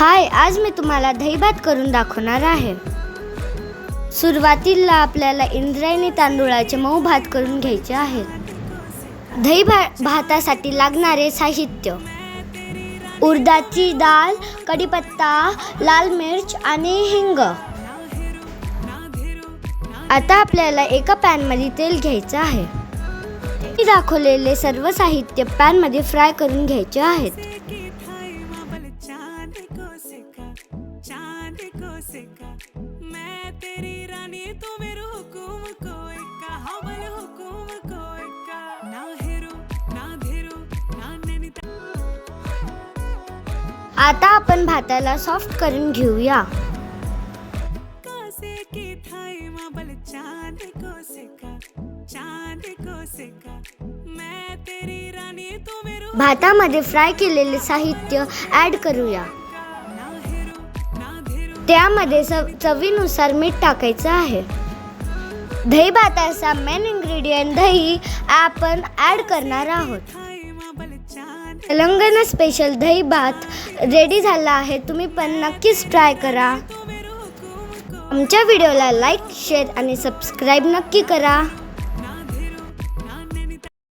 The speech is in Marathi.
हाय आज मी तुम्हाला दहीभात करून दाखवणार आहे. सुरुवातीला आपल्याला इंद्रायणी तांदूळाचे मऊ भात करून घ्यायचे आहेत दही भा भातासाठी लागणारे साहित्य. उडदाची डाळ कढीपत्ता लाल मिर्च आणि हिंग. आता आपल्याला एका पॅनमध्ये तेल घ्यायचं आहे. दाखवलेले सर्व साहित्य पॅनमध्ये फ्राय करून घ्यायचे आहेत. को सिका मैं तेरी रानी तू मेरे हुकुम को एका हवल हुकुम को एका ना हेरू ना धेरू ना नैनीताल। आता आपण भाताला सॉफ्ट करून घेऊया. कासे की थाई माबल चांद को सिका चांद को सिका मैं तेरी रानी तू मेरे भातामध्ये फ्राय केलेले साहित्य ॲड करूया. त्यामध्ये च चवीनुसार मीठ टाकायचं आहे. दही भाताचा मेन इन्ग्रेडियंट दही आपण ॲड करणार आहोत. तेलंगणा स्पेशल दही भात रेडी झाला आहे. तुम्ही पण नक्कीच ट्राय करा. आमच्या व्हिडिओला लाईक शेअर आणि सबस्क्राईब नक्की करा.